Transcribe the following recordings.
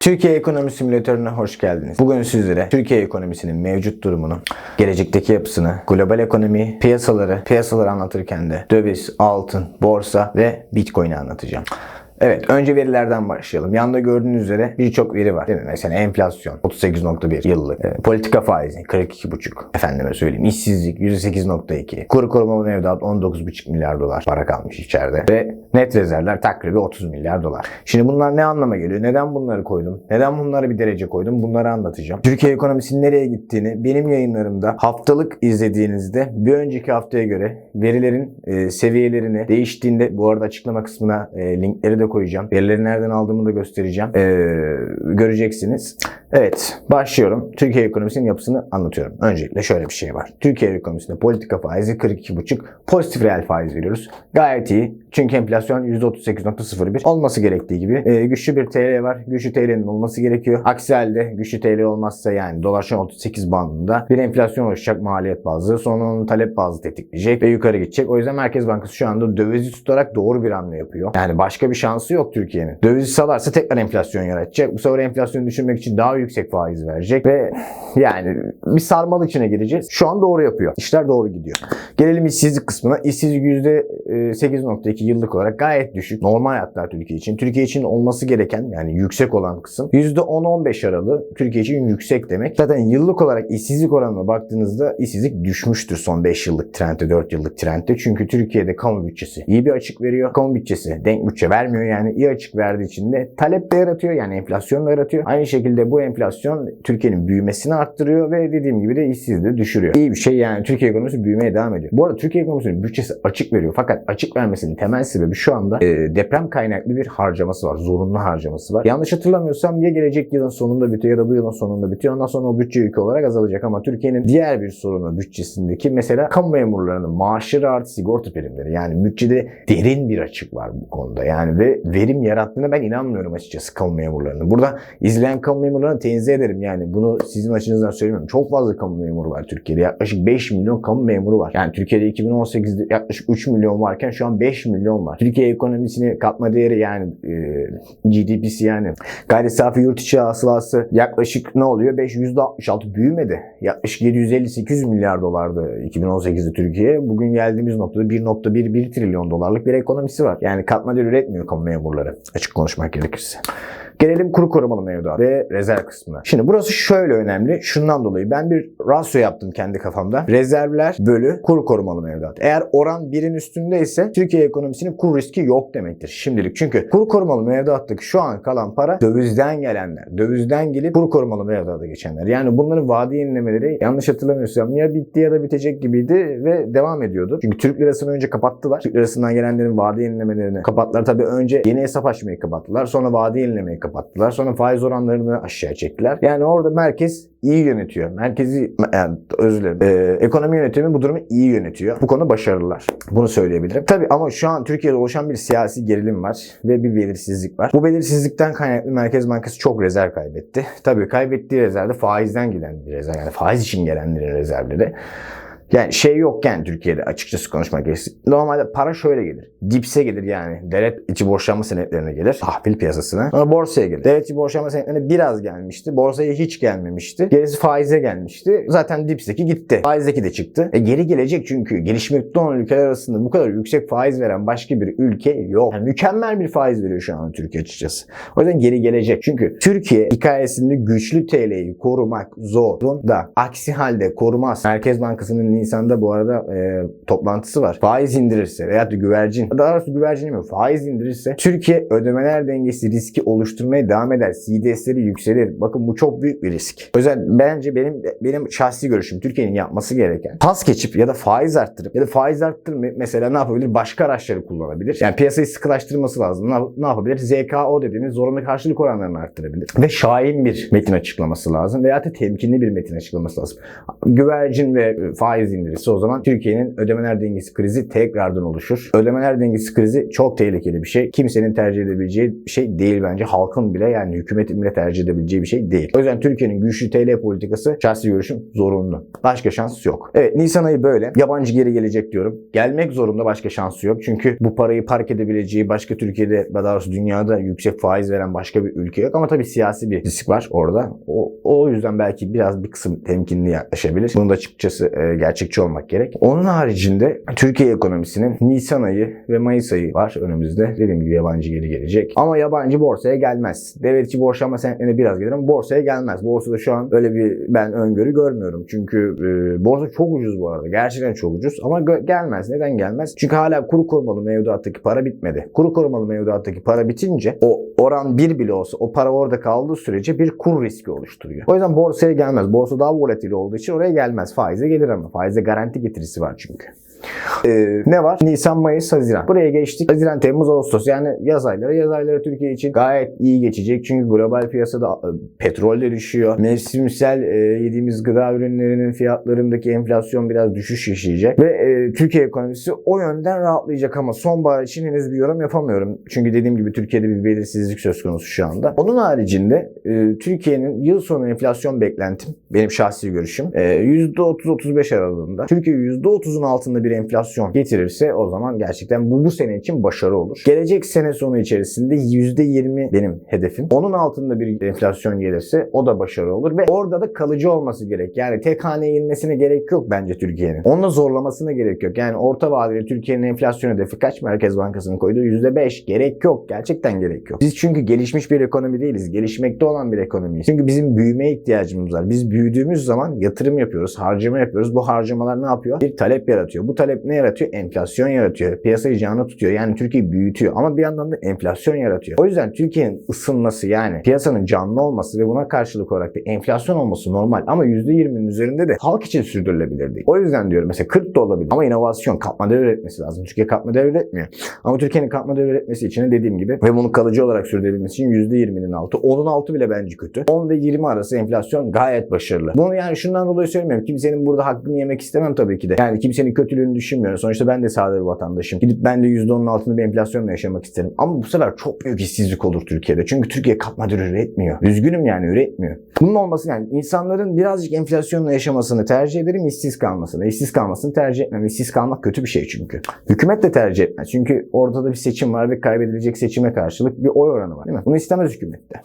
Türkiye Ekonomi Simülatörü'ne hoş geldiniz. Bugün sizlere Türkiye ekonomisinin mevcut durumunu, gelecekteki yapısını, global ekonomi, piyasaları, piyasaları anlatırken de döviz, altın, borsa ve bitcoin'i anlatacağım. Evet, önce verilerden başlayalım. Yanda gördüğünüz üzere birçok veri var. Değil mi? Mesela enflasyon 38.1 yıllık, e, politika faizi 42.5, efendime söyleyeyim, işsizlik %8.2, kuru korumalı mevduat 19.5 milyar dolar para kalmış içeride ve net rezervler takribi 30 milyar dolar. Şimdi bunlar ne anlama geliyor? Neden bunları koydum? Neden bunları bir derece koydum? Bunları anlatacağım. Türkiye ekonomisinin nereye gittiğini benim yayınlarımda haftalık izlediğinizde bir önceki haftaya göre verilerin e, seviyelerini değiştiğinde bu arada açıklama kısmına e, linkleri de koyacağım. Verileri nereden aldığımı da göstereceğim. E, göreceksiniz. Evet, başlıyorum. Türkiye ekonomisinin yapısını anlatıyorum. Öncelikle şöyle bir şey var. Türkiye ekonomisinde politika faizi 42,5, pozitif reel faiz veriyoruz. Gayet iyi. Çünkü enflasyon %38.01 olması gerektiği gibi. E, güçlü bir TL var. Güçlü TL'nin olması gerekiyor. Aksi halde güçlü TL olmazsa yani dolar şu an 38 bandında bir enflasyon oluşacak maliyet bazlı. Sonra onun talep bazlı tetikleyecek ve yukarı gidecek. O yüzden Merkez Bankası şu anda dövizi tutarak doğru bir hamle yapıyor. Yani başka bir şansı yok Türkiye'nin. Dövizi salarsa tekrar enflasyon yaratacak. Bu sefer enflasyonu düşürmek için daha yüksek faiz verecek ve yani bir sarmal içine gireceğiz. Şu an doğru yapıyor. İşler doğru gidiyor. Gelelim işsizlik kısmına. İşsizlik %8.2 yıllık olarak gayet düşük. Normal hatta Türkiye için. Türkiye için olması gereken yani yüksek olan kısım %10-15 aralığı Türkiye için yüksek demek. Zaten yıllık olarak işsizlik oranına baktığınızda işsizlik düşmüştür son 5 yıllık trendde, 4 yıllık trendde. Çünkü Türkiye'de kamu bütçesi iyi bir açık veriyor. Kamu bütçesi denk bütçe vermiyor yani iyi açık verdiği için de talep de yaratıyor yani enflasyon da yaratıyor. Aynı şekilde bu enflasyon Türkiye'nin büyümesini arttırıyor ve dediğim gibi de işsizliği düşürüyor. İyi bir şey yani Türkiye ekonomisi büyümeye devam ediyor. Bu arada Türkiye ekonomisinin bütçesi açık veriyor fakat açık vermesinin temel sebebi şu anda e, deprem kaynaklı bir harcaması var. Zorunlu harcaması var. Yanlış hatırlamıyorsam ya gelecek yılın sonunda bitiyor ya da bu yılın sonunda bitiyor. Ondan sonra o bütçe yükü olarak azalacak ama Türkiye'nin diğer bir sorunu bütçesindeki mesela kamu memurlarının maaşları artı sigorta primleri. Yani bütçede derin bir açık var bu konuda. Yani ve verim yarattığına ben inanmıyorum açıkçası kamu memurlarının. Burada izleyen kamu memurlarını tenzih ederim. Yani bunu sizin açınızdan söylemiyorum. Çok fazla kamu memuru var Türkiye'de. Yaklaşık 5 milyon kamu memuru var. Yani Türkiye'de 2018'de yaklaşık 3 milyon varken şu an 5 milyon var. Türkiye ekonomisini katma değeri yani e, GDP'si yani gayri safi yurt içi hasılası yaklaşık ne oluyor? 5 %66 büyümedi. Yaklaşık 750-800 milyar dolardı 2018'de Türkiye. Bugün geldiğimiz noktada 1.11 trilyon dolarlık bir ekonomisi var. Yani katma değer üretmiyor kamu memurları. Açık konuşmak gerekirse. Gelelim kuru korumalı mevduat ve rezerv kısmına. Şimdi burası şöyle önemli. Şundan dolayı ben bir rasyo yaptım kendi kafamda. Rezervler bölü kuru korumalı mevduat. Eğer oran birin üstündeyse Türkiye ekonomisinin kur riski yok demektir şimdilik. Çünkü kuru korumalı mevduattaki şu an kalan para dövizden gelenler. Dövizden gelip kuru korumalı mevduata geçenler. Yani bunların vade yenilemeleri yanlış hatırlamıyorsam ya bitti ya da bitecek gibiydi ve devam ediyordu. Çünkü Türk lirasını önce kapattılar. Türk lirasından gelenlerin vade yenilemelerini kapattılar. Tabii önce yeni hesap açmayı kapattılar. Sonra vade yenilemeyi kapattılar kapattılar. Sonra faiz oranlarını aşağı çektiler. Yani orada merkez iyi yönetiyor. Merkezi yani özür dilerim. Ee, ekonomi yönetimi bu durumu iyi yönetiyor. Bu konu başarılılar. Bunu söyleyebilirim. Tabii ama şu an Türkiye'de oluşan bir siyasi gerilim var ve bir belirsizlik var. Bu belirsizlikten kaynaklı Merkez Bankası çok rezerv kaybetti. Tabii kaybettiği rezervde faizden gelen bir rezerv. Yani faiz için gelenlerin rezervleri. Yani şey yokken Türkiye'de açıkçası konuşmak gerekirse. Normalde para şöyle gelir. Dipse gelir yani. Devlet içi borçlanma senetlerine gelir. Tahvil piyasasına. Sonra borsaya gelir. Devlet içi borçlanma senetlerine biraz gelmişti. Borsaya hiç gelmemişti. Gerisi faize gelmişti. Zaten dipseki gitti. Faizdeki de çıktı. E geri gelecek çünkü gelişmekte olan ülkeler arasında bu kadar yüksek faiz veren başka bir ülke yok. Yani mükemmel bir faiz veriyor şu an Türkiye açıkçası. O yüzden geri gelecek. Çünkü Türkiye hikayesinde güçlü TL'yi korumak zor. Da aksi halde korumaz. Merkez Bankası'nın Nisan'da bu arada e, toplantısı var. Faiz indirirse veya da güvercin, daha doğrusu güvercin mi? Faiz indirirse Türkiye ödemeler dengesi riski oluşturmaya devam eder. CDS'leri yükselir. Bakın bu çok büyük bir risk. O yüzden bence benim benim şahsi görüşüm Türkiye'nin yapması gereken pas geçip ya da faiz arttırıp ya da faiz arttırmayıp mesela ne yapabilir? Başka araçları kullanabilir. Yani piyasayı sıkılaştırması lazım. Ne, ne yapabilir? ZKO dediğimiz zorunlu karşılık oranlarını arttırabilir. Ve şahin bir metin açıklaması lazım. Veya da temkinli bir metin açıklaması lazım. Güvercin ve faiz faiz indirirse o zaman Türkiye'nin ödemeler dengesi krizi tekrardan oluşur. Ödemeler dengesi krizi çok tehlikeli bir şey. Kimsenin tercih edebileceği bir şey değil bence. Halkın bile yani hükümetin bile tercih edebileceği bir şey değil. O yüzden Türkiye'nin güçlü TL politikası şahsi görüşüm zorunlu. Başka şans yok. Evet Nisan ayı böyle. Yabancı geri gelecek diyorum. Gelmek zorunda başka şansı yok. Çünkü bu parayı park edebileceği başka Türkiye'de daha doğrusu dünyada yüksek faiz veren başka bir ülke yok. Ama tabii siyasi bir risk var orada. O, o yüzden belki biraz bir kısım temkinli yaklaşabilir. Bunun da açıkçası e, gerçekçi olmak gerek. Onun haricinde Türkiye ekonomisinin Nisan ayı ve Mayıs ayı var önümüzde. Dediğim gibi yabancı geri gelecek. Ama yabancı borsaya gelmez. Devletçi borçlanma senetlerine biraz gelir ama borsaya gelmez. Borsada şu an öyle bir ben öngörü görmüyorum. Çünkü e, borsa çok ucuz bu arada. Gerçekten çok ucuz ama gelmez. Neden gelmez? Çünkü hala kuru korumalı mevduattaki para bitmedi. Kuru korumalı mevduattaki para bitince o oran bir bile olsa o para orada kaldığı sürece bir kur riski oluşturuyor. O yüzden borsaya gelmez. Borsa daha volatil olduğu için oraya gelmez. Faize gelir ama. Faize garanti getirisi var çünkü. Ee, ne var? Nisan, Mayıs, Haziran. Buraya geçtik. Haziran, Temmuz, Ağustos. Yani yaz ayları. Yaz ayları Türkiye için gayet iyi geçecek. Çünkü global piyasada e, petrol de düşüyor. Mevsimsel e, yediğimiz gıda ürünlerinin fiyatlarındaki enflasyon biraz düşüş yaşayacak. Ve e, Türkiye ekonomisi o yönden rahatlayacak ama sonbahar için henüz bir yorum yapamıyorum. Çünkü dediğim gibi Türkiye'de bir belirsizlik söz konusu şu anda. Onun haricinde e, Türkiye'nin yıl sonu enflasyon beklentim, benim şahsi görüşüm, e, %30-35 aralığında. Türkiye %30'un altında bir enflasyon getirirse o zaman gerçekten bu bu sene için başarı olur. Gelecek sene sonu içerisinde %20 benim hedefim. Onun altında bir enflasyon gelirse o da başarı olur ve orada da kalıcı olması gerek. Yani tek haneye inmesine gerek yok bence Türkiye'nin. Onunla zorlamasına gerek yok. Yani orta vadeli Türkiye'nin enflasyon hedefi kaç Merkez Bankası'nın koyduğu? %5. Gerek yok. Gerçekten gerek yok. Biz çünkü gelişmiş bir ekonomi değiliz. Gelişmekte olan bir ekonomiyiz. Çünkü bizim büyümeye ihtiyacımız var. Biz büyüdüğümüz zaman yatırım yapıyoruz, harcama yapıyoruz. Bu harcamalar ne yapıyor? Bir talep yaratıyor. Bu talep ne yaratıyor? Enflasyon yaratıyor. Piyasayı canlı tutuyor. Yani Türkiye büyütüyor ama bir yandan da enflasyon yaratıyor. O yüzden Türkiye'nin ısınması yani piyasanın canlı olması ve buna karşılık olarak da enflasyon olması normal ama %20'nin üzerinde de halk için sürdürülebilir değil. O yüzden diyorum mesela 40 da olabilir ama inovasyon, katma değer üretmesi lazım. Türkiye katma değer üretmiyor. Ama Türkiye'nin katma değer üretmesi için de dediğim gibi ve bunu kalıcı olarak sürdürebilmesi için %20'nin altı. 10'un altı bile bence kötü. 10 ve 20 arası enflasyon gayet başarılı. Bunu yani şundan dolayı söylemiyorum. Kimsenin burada hakkını yemek istemem tabii ki de. Yani kimsenin kötülüğünü düşünmüyorum. Sonuçta ben de sade bir vatandaşım. Gidip ben de %10'un altında bir enflasyonla yaşamak isterim. Ama bu sefer çok büyük işsizlik olur Türkiye'de. Çünkü Türkiye katma değer üretmiyor. Üzgünüm yani üretmiyor. Bunun olması yani insanların birazcık enflasyonla yaşamasını tercih ederim. işsiz kalmasını. İşsiz kalmasını tercih etmem. İşsiz kalmak kötü bir şey çünkü. Hükümet de tercih etmez. Çünkü ortada bir seçim var ve kaybedilecek seçime karşılık bir oy oranı var değil mi? Bunu istemez hükümet de.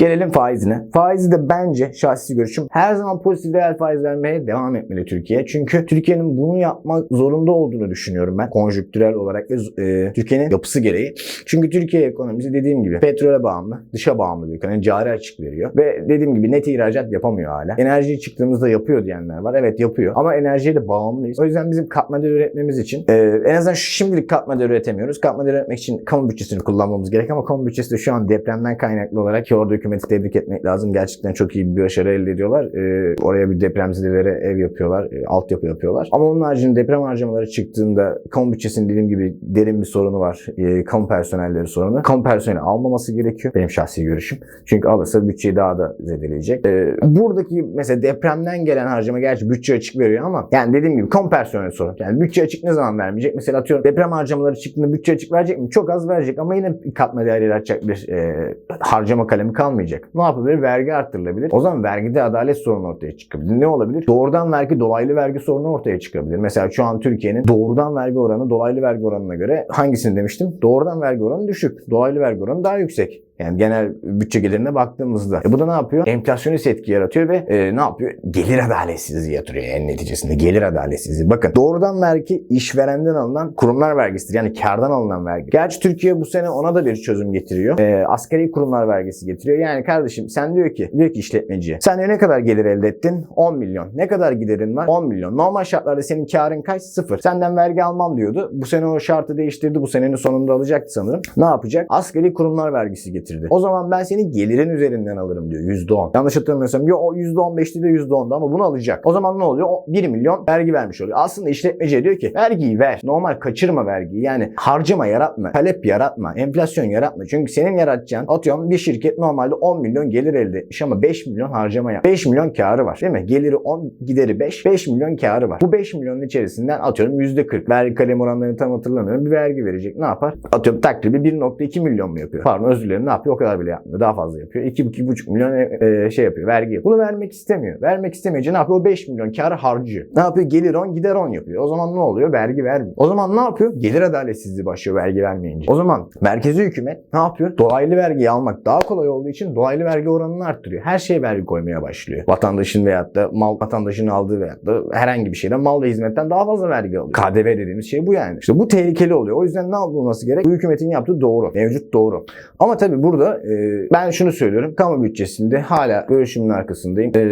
Gelelim faizine. Faizi de bence şahsi görüşüm her zaman pozitif reel faiz vermeye devam etmeli Türkiye. Çünkü Türkiye'nin bunu yapmak zorunda olduğunu düşünüyorum ben. Konjüktürel olarak ve e, Türkiye'nin yapısı gereği. Çünkü Türkiye ekonomisi dediğim gibi petrole bağımlı, dışa bağımlı bir ekonomi. Cari açık veriyor. Ve dediğim gibi net ihracat yapamıyor hala. Enerjiye çıktığımızda yapıyor diyenler var. Evet yapıyor. Ama enerjiye de bağımlıyız. O yüzden bizim katma değer üretmemiz için e, en azından şimdilik katma değer üretemiyoruz. Katma değer üretmek için kamu bütçesini kullanmamız gerek ama kamu bütçesi de şu an depremden kaynaklı olarak ki hükümeti tebrik etmek lazım. Gerçekten çok iyi bir başarı elde ediyorlar. E, oraya bir depremzedelere ev yapıyorlar. E, altyapı yapıyorlar. Ama onun haricinde deprem harcamaları çıktığında kamu bütçesinin dediğim gibi derin bir sorunu var. E, kamu personelleri sorunu. Kamu personeli almaması gerekiyor. Benim şahsi görüşüm. Çünkü alırsa bütçeyi daha da zedeleyecek. E, buradaki mesela depremden gelen harcama gerçi bütçe açık veriyor ama yani dediğim gibi kamu personeli sorun. Yani bütçe açık ne zaman vermeyecek? Mesela atıyorum deprem harcamaları çıktığında bütçe açık verecek mi? Çok az verecek ama yine katma değer yaratacak bir e, harcama kalemi kalmayacak. Ne yapabilir? Vergi arttırılabilir. O zaman vergide adalet sorunu ortaya çıkabilir. Ne olabilir? Doğrudan vergi, dolaylı vergi sorunu ortaya çıkabilir. Mesela şu an Türkiye'nin doğrudan vergi oranı dolaylı vergi oranına göre hangisini demiştim? Doğrudan vergi oranı düşük. Dolaylı vergi oranı daha yüksek. Yani genel bütçe gelirine baktığımızda. E bu da ne yapıyor? Enflasyonist etki yaratıyor ve e, ne yapıyor? Gelir adaletsizliği yatırıyor en neticesinde. Gelir adaletsizliği. Bakın doğrudan vergi işverenden alınan kurumlar vergisidir. Yani kardan alınan vergi. Gerçi Türkiye bu sene ona da bir çözüm getiriyor. E, asgari kurumlar vergisi getiriyor. Yani kardeşim sen diyor ki diyor ki işletmeciye. Sen diyor ne kadar gelir elde ettin? 10 milyon. Ne kadar giderin var? 10 milyon. Normal şartlarda senin karın kaç? Sıfır. Senden vergi almam diyordu. Bu sene o şartı değiştirdi. Bu senenin sonunda alacaktı sanırım. Ne yapacak? Asgari kurumlar vergisi getiriyor getirdi. O zaman ben senin gelirin üzerinden alırım diyor %10. Yanlış hatırlamıyorsam ya o %15'ti de %10'da ama bunu alacak. O zaman ne oluyor? O 1 milyon vergi vermiş oluyor. Aslında işletmeci diyor ki vergiyi ver. Normal kaçırma vergiyi. Yani harcama yaratma. Talep yaratma. Enflasyon yaratma. Çünkü senin yaratacağın atıyorum bir şirket normalde 10 milyon gelir elde etmiş ama 5 milyon harcama yap. 5 milyon karı var değil mi? Geliri 10 gideri 5. 5 milyon karı var. Bu 5 milyonun içerisinden atıyorum %40 vergi kalem oranlarını tam hatırlamıyorum. Bir vergi verecek. Ne yapar? Atıyorum takribi 1.2 milyon mu yapıyor? Pardon özür dilerim. Ne yapıyor? O kadar bile yapmıyor. Daha fazla yapıyor. 2-2,5 milyon e, e, şey yapıyor. Vergi. Bunu vermek istemiyor. Vermek istemeyince ne yapıyor? O 5 milyon karı harcıyor. Ne yapıyor? Gelir 10 gider 10 yapıyor. O zaman ne oluyor? Vergi vermiyor. O zaman ne yapıyor? Gelir adaletsizliği başlıyor vergi vermeyince. O zaman merkezi hükümet ne yapıyor? Dolaylı vergiyi almak daha kolay olduğu için dolaylı vergi oranını arttırıyor. Her şeye vergi koymaya başlıyor. Vatandaşın veyahut da mal vatandaşın aldığı veyahut da herhangi bir şeyden mal ve hizmetten daha fazla vergi alıyor. KDV dediğimiz şey bu yani. İşte bu tehlikeli oluyor. O yüzden ne yapılması gerek? Bu hükümetin yaptığı doğru. Mevcut doğru. Ama tabii burada e, ben şunu söylüyorum. Kamu bütçesinde hala görüşümün arkasındayım. E,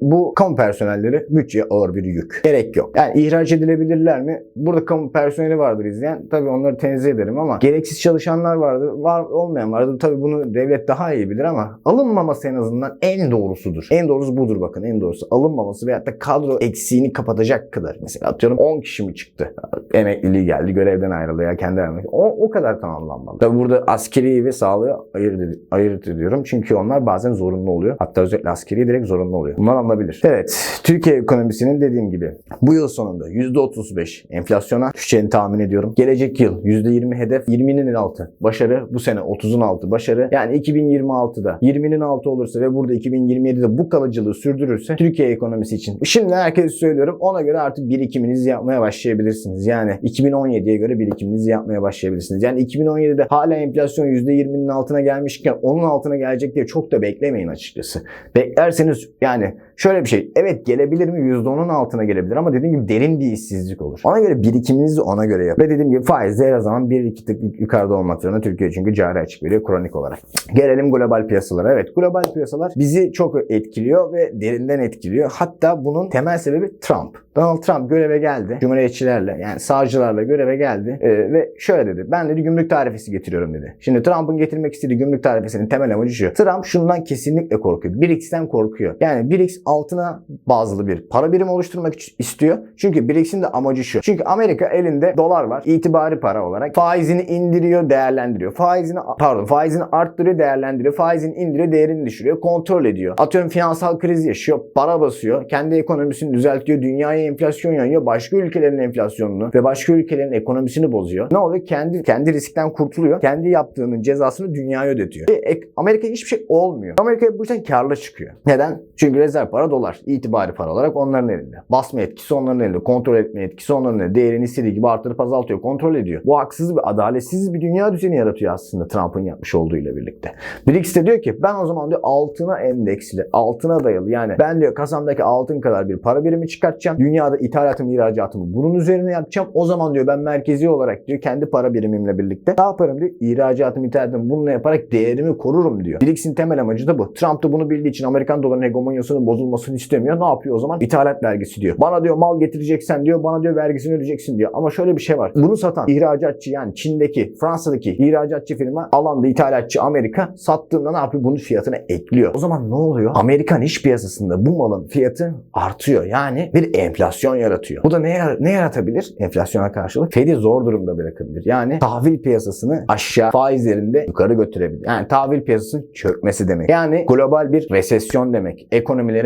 bu kamu personelleri bütçeye ağır bir yük. Gerek yok. Yani ihraç edilebilirler mi? Burada kamu personeli vardır izleyen. Tabii onları tenzih ederim ama gereksiz çalışanlar vardır. Var olmayan vardır. Tabii bunu devlet daha iyi bilir ama alınmaması en azından en doğrusudur. En doğrusu budur bakın en doğrusu. Alınmaması veyahut da kadro eksiğini kapatacak kadar. Mesela atıyorum 10 kişi mi çıktı? Emekliliği geldi, görevden ayrıldı ya kendi aramında. O, o kadar tamamlanmalı. Tabii burada askeri ve sağlığı ayırt, ayırt ediyorum. Çünkü onlar bazen zorunlu oluyor. Hatta özellikle askeri direkt zorunlu oluyor. Bunlar alınabilir. Evet. Türkiye ekonomisinin dediğim gibi bu yıl sonunda %35 enflasyona düşeceğini tahmin ediyorum. Gelecek yıl %20 hedef 20'nin altı. Başarı bu sene 30'un altı. Başarı yani 2026'da 20'nin altı olursa ve burada 2027'de bu kalıcılığı sürdürürse Türkiye ekonomisi için. Şimdi herkese söylüyorum ona göre artık birikiminizi yapmaya başlayabilirsiniz. Yani 2017'ye göre birikiminizi yapmaya başlayabilirsiniz. Yani 2017'de hala enflasyon %20'nin altına gelmişken onun altına gelecek diye çok da beklemeyin açıkçası. Beklerseniz yani şöyle bir şey. Evet gelebilir mi? %10'un altına gelebilir ama dediğim gibi derin bir işsizlik olur. Ona göre birikiminizi ona göre yapın. Ve dediğim gibi faizler her zaman bir iki tık yukarıda olmak zorunda. Türkiye çünkü cari açık veriyor kronik olarak. Gelelim global piyasalara. Evet global piyasalar bizi çok etkiliyor ve derinden etkiliyor. Hatta bunun temel sebebi Trump. Donald Trump göreve geldi. Cumhuriyetçilerle yani sağcılarla göreve geldi. Ee, ve şöyle dedi. Ben dedi gümrük tarifesi getiriyorum dedi. Şimdi Trump'ın getirmek istediği gümrük tarifesinin temel amacı şu. Trump şundan kesinlikle korkuyor. BRICS'ten korkuyor. Yani BRICS altına bazlı bir para birimi oluşturmak istiyor. Çünkü BRICS'in de amacı şu. Çünkü Amerika elinde dolar var. itibari para olarak. Faizini indiriyor, değerlendiriyor. Faizini pardon, faizini arttırıyor, değerlendiriyor. Faizini indiriyor, değerini düşürüyor, kontrol ediyor. Atıyorum finansal kriz yaşıyor, para basıyor, kendi ekonomisini düzeltiyor, dünyaya enflasyon yayıyor, başka ülkelerin enflasyonunu ve başka ülkelerin ekonomisini bozuyor. Ne oluyor? Kendi kendi riskten kurtuluyor. Kendi yaptığının cezasını dünyaya ödetiyor. Ek- Amerika hiçbir şey olmuyor. Amerika bu yüzden karlı çıkıyor. Neden? Çünkü rezerv para dolar. İtibari para olarak onların elinde. Basma etkisi onların elinde. Kontrol etme etkisi onların elinde. Değerini istediği gibi artırıp azaltıyor. Kontrol ediyor. Bu haksız bir adaletsiz bir dünya düzeni yaratıyor aslında Trump'ın yapmış olduğuyla birlikte. BRICS de diyor ki ben o zaman diyor altına endeksli, altına dayalı yani ben diyor kasamdaki altın kadar bir para birimi çıkartacağım. Dünyada ithalatımı, ihracatımı bunun üzerine yapacağım. O zaman diyor ben merkezi olarak diyor kendi para birimimle birlikte ne yaparım diyor. İhracatımı, ithalatımı bununla yaparak değerimi korurum diyor. BRICS'in temel amacı da bu. Trump da bunu bildiği için Amerikan dolarının hegemonyasının bozulmasını istemiyor. Ne yapıyor o zaman? İthalat vergisi diyor. Bana diyor mal getireceksen diyor bana diyor vergisini ödeyeceksin diyor. Ama şöyle bir şey var. Bunu satan ihracatçı yani Çin'deki, Fransa'daki ihracatçı firma alanda ithalatçı Amerika sattığında ne yapıyor? Bunun fiyatını ekliyor. O zaman ne oluyor? Amerikan iş piyasasında bu malın fiyatı artıyor. Yani bir enflasyon yaratıyor. Bu da ne, ne yaratabilir? Enflasyona karşılık Fed'i zor durumda bırakabilir. Yani tahvil piyasasını aşağı faizlerinde yukarı götürebilir. Yani tahvil piyasasının çökmesi demek. Yani global bir resesyon demek.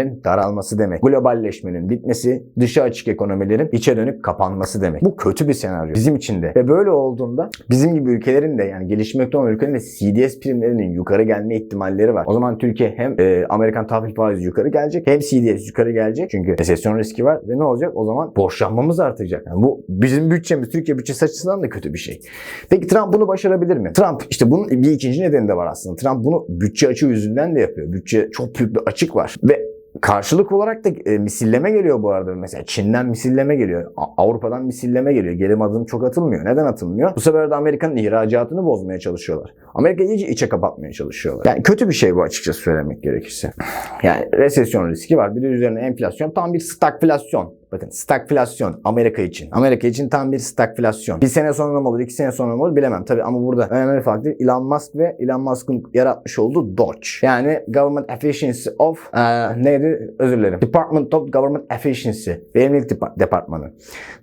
Ekonomilerin daralması demek. Globalleşmenin bitmesi, dışa açık ekonomilerin içe dönük kapanması demek. Bu kötü bir senaryo bizim için de. Ve böyle olduğunda bizim gibi ülkelerin de yani gelişmekte olan ülkelerin de CDS primlerinin yukarı gelme ihtimalleri var. O zaman Türkiye hem e, Amerikan tahvil faizi yukarı gelecek hem CDS yukarı gelecek. Çünkü resesyon riski var ve ne olacak? O zaman borçlanmamız artacak. Yani bu bizim bütçemiz Türkiye bütçesi açısından da kötü bir şey. Peki Trump bunu başarabilir mi? Trump işte bunun bir ikinci nedeni de var aslında. Trump bunu bütçe açığı yüzünden de yapıyor. Bütçe çok büyük bir açık var. Ve Karşılık olarak da e, misilleme geliyor bu arada. Mesela Çin'den misilleme geliyor. Avrupa'dan misilleme geliyor. Gelim adım çok atılmıyor. Neden atılmıyor? Bu sefer de Amerika'nın ihracatını bozmaya çalışıyorlar. Amerika iyice içe kapatmaya çalışıyorlar. Yani kötü bir şey bu açıkçası söylemek gerekirse. Yani resesyon riski var. Bir de üzerine enflasyon. Tam bir stagflasyon. Bakın stagflasyon Amerika için. Amerika için tam bir stagflasyon. Bir sene sonra mı olur, iki sene sonra mı olur bilemem. Tabii ama burada önemli faktör Elon Musk ve Elon Musk'ın yaratmış olduğu Doge. Yani Government Efficiency of e, neydi? Özür dilerim. Department of Government Efficiency. Verimlilik Depar- Departmanı.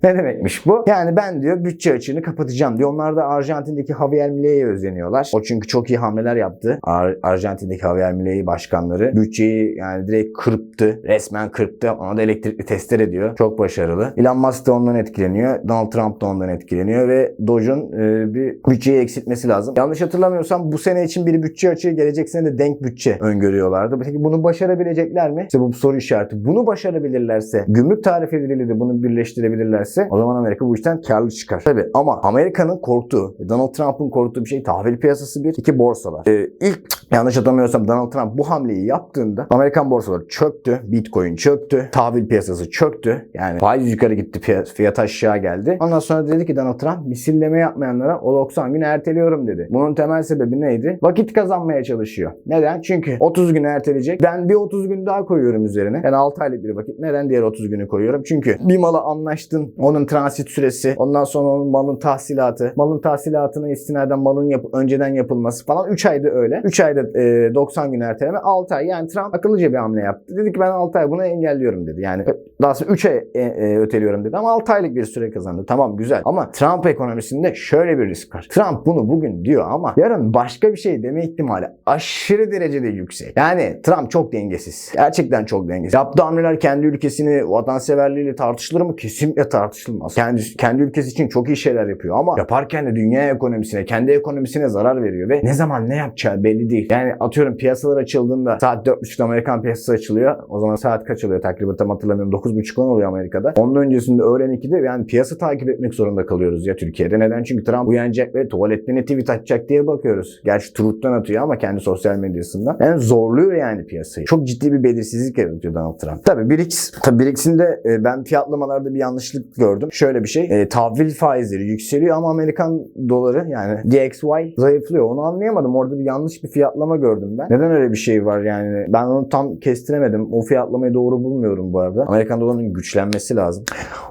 Ne demekmiş bu? Yani ben diyor bütçe açığını kapatacağım diyor. Onlar da Arjantin'deki Javier Milei'ye özeniyorlar. O çünkü çok iyi hamleler yaptı. Ar- Arjantin'deki Javier Milei başkanları bütçeyi yani direkt kırptı. Resmen kırptı. Ona da elektrikli testere diyor. Çok başarılı. Elon Musk da ondan etkileniyor. Donald Trump da ondan etkileniyor ve Doge'un e, bir bütçeyi eksiltmesi lazım. Yanlış hatırlamıyorsam bu sene için bir bütçe açığı gelecek sene de denk bütçe öngörüyorlardı. Peki bunu başarabilecekler mi? İşte bu soru işareti. Bunu başarabilirlerse, gümrük tarifeleriyle de bunu birleştirebilirlerse o zaman Amerika bu işten karlı çıkar. Tabii ama Amerika'nın korktuğu, Donald Trump'ın korktuğu bir şey tahvil piyasası bir, iki borsalar. Ee, ilk yanlış hatırlamıyorsam Donald Trump bu hamleyi yaptığında Amerikan borsaları çöktü, Bitcoin çöktü, tahvil piyasası çöktü. Yani faiz yukarı gitti, fiyat, aşağı geldi. Ondan sonra dedi ki Donald Trump misilleme yapmayanlara o 90 gün erteliyorum dedi. Bunun temel sebebi neydi? Vakit kazanmaya çalışıyor. Neden? Çünkü 30 gün erteleyecek. Ben bir 30 gün daha koyuyorum üzerine. Yani 6 aylık bir vakit. Neden diğer 30 günü koyuyorum? Çünkü bir mala anlaştın. Onun transit süresi. Ondan sonra onun malın tahsilatı. Malın tahsilatına istinaden malın yap önceden yapılması falan. 3 ayda öyle. 3 ayda e, 90 gün erteleme. 6 ay. Yani Trump akıllıca bir hamle yaptı. Dedi ki ben 6 ay bunu engelliyorum dedi. Yani daha sonra 3 ay e, e, öteliyorum dedi. Ama 6 aylık bir süre kazandı. Tamam güzel. Ama Trump ekonomisinde şöyle bir risk var. Trump bunu bugün diyor ama yarın başka bir şey deme ihtimali aşırı derecede yüksek. Yani Trump çok dengesiz. Gerçekten çok dengesiz. Yaptığı hamleler kendi ülkesini vatanseverliğiyle tartışılır mı? Kesinlikle tartışılmaz. Kendi, kendi ülkesi için çok iyi şeyler yapıyor ama yaparken de dünya ekonomisine, kendi ekonomisine zarar veriyor ve ne zaman ne yapacağı belli değil. Yani atıyorum piyasalar açıldığında saat 4.30'da Amerikan piyasası açılıyor. O zaman saat kaç oluyor takriben tam hatırlamıyorum. 9.30 10 oluyor Amerika'da. Onun öncesinde öğlen 2'de yani piyasa takip etmek zorunda kalıyoruz ya Türkiye'de. Neden? Çünkü Trump uyanacak ve tuvalette ne tweet atacak diye bakıyoruz. Gerçi Truth'tan atıyor ama kendi sosyal medyasından. Yani zorluyor yani piyasayı. Çok ciddi bir belirsizlik yaratıyor Donald Trump. Tabii BRICS, tabii BRICS'in de e, ben fiyatlamalarda bir yanlışlık gördüm. Şöyle bir şey. E, tahvil faizleri yükseliyor ama Amerikan doları yani DXY zayıflıyor. Onu anlayamadım. Orada bir yanlış bir fiyatlama gördüm ben. Neden öyle bir şey var yani? Ben onu tam kestiremedim. O fiyatlamayı doğru bulmuyorum bu arada. Amerikan dolarının güçlenmesi lazım.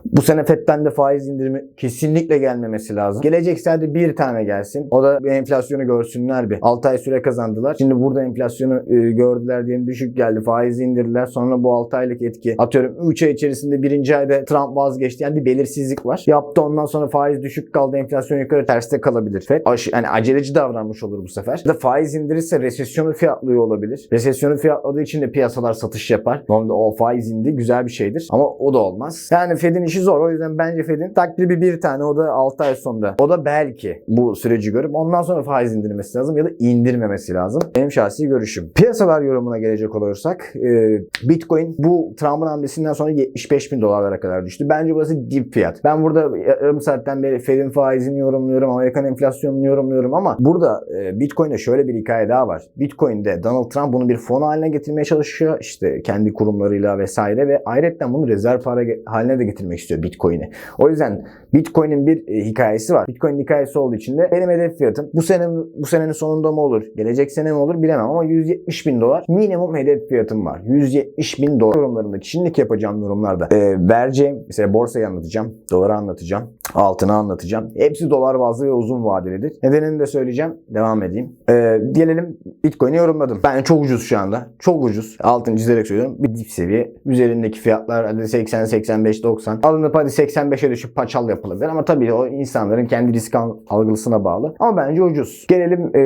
Bu sene FED'den de faiz indirimi kesinlikle gelmemesi lazım. Gelecek sene bir tane gelsin. O da bir enflasyonu görsünler bir. 6 ay süre kazandılar. Şimdi burada enflasyonu e, gördüler diye düşük geldi. Faizi indirdiler. Sonra bu 6 aylık etki. Atıyorum 3 ay içerisinde birinci ayda Trump vazgeçti. Yani bir belirsizlik var. Yaptı ondan sonra faiz düşük kaldı. Enflasyon yukarı terste kalabilir. FED yani aceleci davranmış olur bu sefer. Ya da faiz indirirse resesyonu fiyatlıyor olabilir. Resesyonu fiyatladığı için de piyasalar satış yapar. Normalde o faiz indi güzel bir şeydir. Ama o da olmaz. Yani Fed'in işi zor. O yüzden bence Fed'in takribi bir tane o da 6 ay sonra. O da belki bu süreci görüp ondan sonra faiz indirmesi lazım ya da indirmemesi lazım. Benim şahsi görüşüm. Piyasalar yorumuna gelecek olursak e, Bitcoin bu Trump'ın hamlesinden sonra 75 bin dolarlara kadar düştü. Bence burası dip fiyat. Ben burada yarım saatten beri Fed'in faizini yorumluyorum, Amerikan enflasyonunu yorumluyorum ama burada e, Bitcoin'de şöyle bir hikaye daha var. Bitcoin'de Donald Trump bunu bir fon haline getirmeye çalışıyor. İşte kendi kurumlarıyla vesaire ve ayrıca bunu rezerv para haline de getirmek istiyor Bitcoin'i. O yüzden Bitcoin'in bir e, hikayesi var. Bitcoin'in hikayesi olduğu için de benim hedef fiyatım bu sene bu senenin sonunda mı olur, gelecek sene mi olur bilemem ama 170 bin dolar minimum hedef fiyatım var. 170 bin dolar yorumlarındaki şimdiki yapacağım yorumlarda e, vereceğim mesela borsayı anlatacağım, doları anlatacağım, altını anlatacağım. Hepsi dolar bazlı ve uzun vadelidir. Nedenini de söyleyeceğim. Devam edeyim. E, gelelim Bitcoin'i yorumladım. Ben çok ucuz şu anda. Çok ucuz. Altını çizerek söylüyorum. Bir dip seviye. Üzerindeki fiyatlar hadi 80, 85, 90. Alınıp hadi 85'e düşüp paçal yapılabilir. Ama tabii o insanların kendi risk al- algılısına bağlı. Ama bence ucuz. Gelelim e,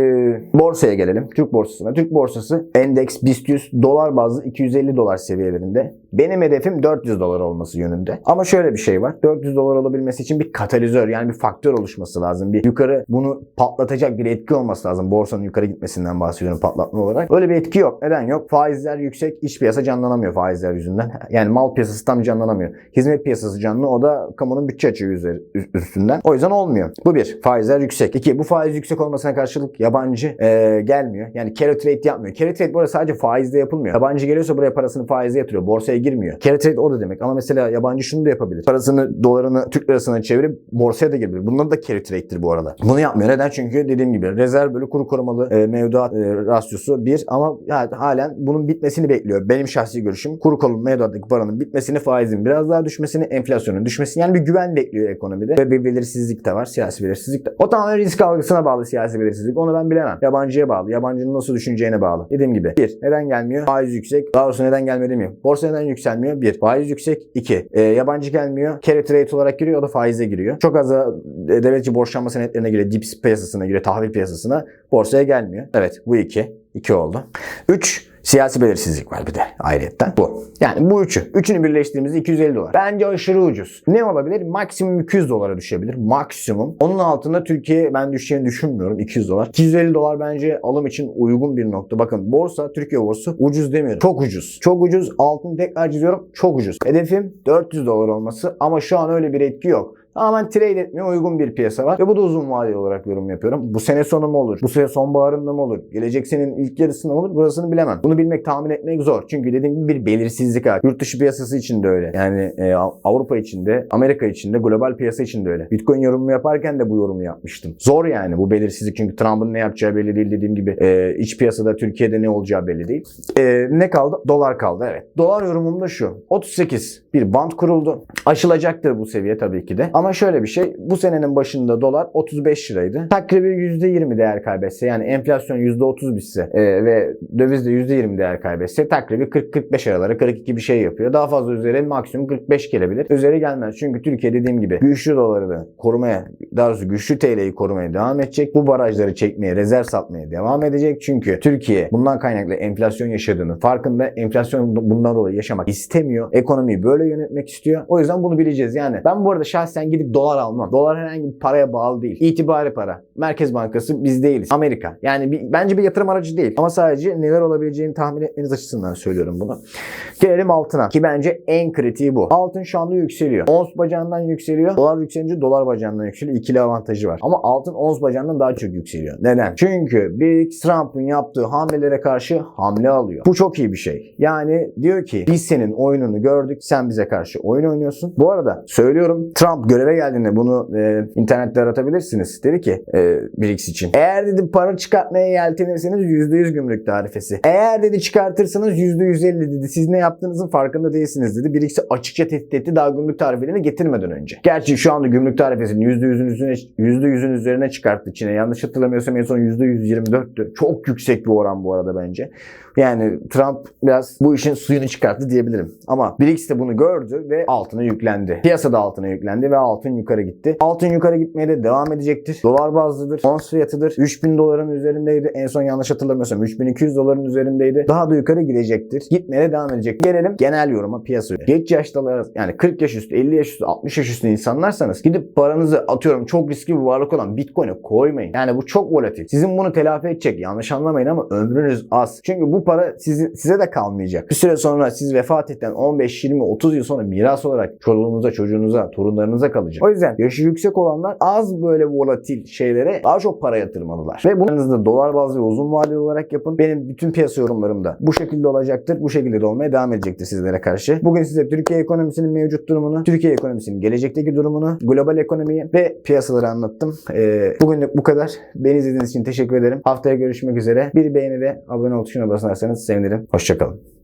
borsaya gelelim. Türk borsasına. Türk borsası endeks BIST 100 dolar bazlı 250 dolar seviyelerinde. Benim hedefim 400 dolar olması yönünde. Ama şöyle bir şey var. 400 dolar olabilmesi için bir katalizör yani bir faktör oluşması lazım. Bir yukarı bunu patlatacak bir etki olması lazım. Borsanın yukarı gitmesinden bahsediyorum patlatma olarak. Öyle bir etki yok. Neden yok? Faizler yüksek. iç piyasa canlanamıyor faizler yüzünden. Yani mal piyasası tam canlanamıyor. Hizmet piyasası canlı. O da kamunun bütçe açığı üzeri- üstünden. O yüzden olmuyor. Bu bir. Faizler yüksek. İki. Bu faiz yüksek olmasına karşılık yabancı e, gelmiyor. Yani carry trade yapmıyor. Carry trade bu arada sadece faizde yapılmıyor. Yabancı geliyorsa buraya parasını faizde yatırıyor. Borsaya girmiyor. Carry trade o da demek ama mesela yabancı şunu da yapabilir. Parasını, dolarını Türk lirasına çevirip borsaya da girebilir. Bunlar da carry trade'tir bu arada. Bunu yapmıyor. Neden? Çünkü dediğim gibi rezerv bölü kuru korumalı e, mevduat e, rasyosu bir ama yani halen bunun bitmesini bekliyor. Benim şahsi görüşüm kuru korumalı mevduattaki paranın bitmesini, faizin biraz daha düşmesini, enflasyonun düşmesini yani bir güven bekliyor ekonomide. Ve bir belirsizlik de var. Siyasi belirsizlik de. O tamamen risk algısına bağlı siyasi belirsizlik. Onu ben bilemem. Yabancıya bağlı. Yabancının nasıl düşüneceğine bağlı. Dediğim gibi. Bir, neden gelmiyor? Faiz yüksek. Daha doğrusu neden gelmiyor demiyor. Borsa neden yükselmiyor? Bir, faiz yüksek. İki, e, yabancı gelmiyor. Carry trade olarak giriyor. O da faize giriyor. Çok az e, devletçi borçlanma senetlerine giriyor. Dips piyasasına giriyor. Tahvil piyasasına. Borsaya gelmiyor. Evet bu iki. İki oldu. Üç, Siyasi belirsizlik var bir de ayrıyetten. Bu. Yani bu üçü. Üçünü birleştirdiğimizde 250 dolar. Bence aşırı ucuz. Ne olabilir? Maksimum 200 dolara düşebilir. Maksimum. Onun altında Türkiye ben düşeceğini düşünmüyorum. 200 dolar. 250 dolar bence alım için uygun bir nokta. Bakın borsa, Türkiye borsası ucuz demiyorum. Çok ucuz. Çok ucuz. Altını tekrar çiziyorum. Çok ucuz. Hedefim 400 dolar olması ama şu an öyle bir etki yok. Tamamen trade etmeye uygun bir piyasa var. Ve bu da uzun vadeli olarak yorum yapıyorum. Bu sene sonu mu olur? Bu sene sonbaharında mı olur? Gelecek senenin ilk yarısında mı olur? Burasını bilemem. Bunu bilmek, tahmin etmek zor. Çünkü dediğim gibi bir belirsizlik var. Yurt dışı piyasası için de öyle. Yani e, Avrupa için de, Amerika için de, global piyasa için de öyle. Bitcoin yorumu yaparken de bu yorumu yapmıştım. Zor yani bu belirsizlik. Çünkü Trump'ın ne yapacağı belli değil dediğim gibi. E, iç piyasada Türkiye'de ne olacağı belli değil. E, ne kaldı? Dolar kaldı evet. Dolar yorumum da şu. 38 bir band kuruldu. Aşılacaktır bu seviye tabii ki de. Ama şöyle bir şey. Bu senenin başında dolar 35 liraydı. Takribi %20 değer kaybetse yani enflasyon %30 bitse e, ve döviz de %20 değer kaybetse takribi 40-45 araları 42 bir şey yapıyor. Daha fazla üzeri maksimum 45 gelebilir. Üzeri gelmez. Çünkü Türkiye dediğim gibi güçlü doları da korumaya daha doğrusu güçlü TL'yi korumaya devam edecek. Bu barajları çekmeye, rezerv satmaya devam edecek. Çünkü Türkiye bundan kaynaklı enflasyon yaşadığını farkında. Enflasyon bundan dolayı yaşamak istemiyor. Ekonomiyi böyle yönetmek istiyor. O yüzden bunu bileceğiz. Yani ben bu arada şahsen gidip dolar almam. Dolar herhangi bir paraya bağlı değil. İtibari para. Merkez Bankası biz değiliz. Amerika. Yani bir, bence bir yatırım aracı değil. Ama sadece neler olabileceğini tahmin etmeniz açısından söylüyorum bunu. Gelelim altına. Ki bence en kritiği bu. Altın şu anda yükseliyor. Ons bacağından yükseliyor. Dolar yükselince dolar bacağından yükseliyor. İkili avantajı var. Ama altın ons bacağından daha çok yükseliyor. Neden? Çünkü bir Trump'ın yaptığı hamlelere karşı hamle alıyor. Bu çok iyi bir şey. Yani diyor ki biz senin oyununu gördük. Sen bize karşı oyun oynuyorsun. Bu arada söylüyorum Trump göreve geldiğinde bunu e, internette aratabilirsiniz. Dedi ki e, BRICS için. Eğer dedi para çıkartmaya yeltenirseniz %100 gümrük tarifesi. Eğer dedi çıkartırsanız %150 dedi. Siz ne yaptığınızın farkında değilsiniz dedi. BRICS'i açıkça tehdit etti daha gümrük tarifelerini getirmeden önce. Gerçi şu anda gümrük tarifesini %100'ün üzerine, %100'ün üzerine çıkarttı Çin'e. Yanlış hatırlamıyorsam en son %124'tü. Çok yüksek bir oran bu arada bence. Yani Trump biraz bu işin suyunu çıkarttı diyebilirim. Ama BRICS de bunu gördü ve altına yüklendi. Piyasada altına yüklendi ve altın yukarı gitti. Altın yukarı gitmeye de devam edecektir. Dolar bazlıdır. Ons fiyatıdır. 3000 doların üzerindeydi. En son yanlış hatırlamıyorsam 3200 doların üzerindeydi. Daha da yukarı gidecektir. Gitmeye de devam edecek. Gelelim genel yoruma piyasaya. Geç yaştalar yani 40 yaş üstü, 50 yaş üstü, 60 yaş üstü insanlarsanız gidip paranızı atıyorum çok riskli bir varlık olan Bitcoin'e koymayın. Yani bu çok volatil. Sizin bunu telafi edecek. Yanlış anlamayın ama ömrünüz az. Çünkü bu para sizin, size de kalmayacak. Bir süre sonra siz vefat etten 15, 20, 30 yıl sonra miras olarak çoluğunuza, çocuğunuza, torunlarınıza kalacak. O yüzden yaşı yüksek olanlar az böyle volatil şeylere daha çok para yatırmalılar. Ve bunu da dolar bazlı ve uzun vadeli olarak yapın. Benim bütün piyasa yorumlarım da bu şekilde olacaktır. Bu şekilde de olmaya devam edecektir sizlere karşı. Bugün size Türkiye ekonomisinin mevcut durumunu, Türkiye ekonomisinin gelecekteki durumunu, global ekonomiyi ve piyasaları anlattım. Ee, bugünlük bu kadar. Beni izlediğiniz için teşekkür ederim. Haftaya görüşmek üzere. Bir beğeni ve abone ol tuşuna basarsanız sevinirim. Hoşçakalın.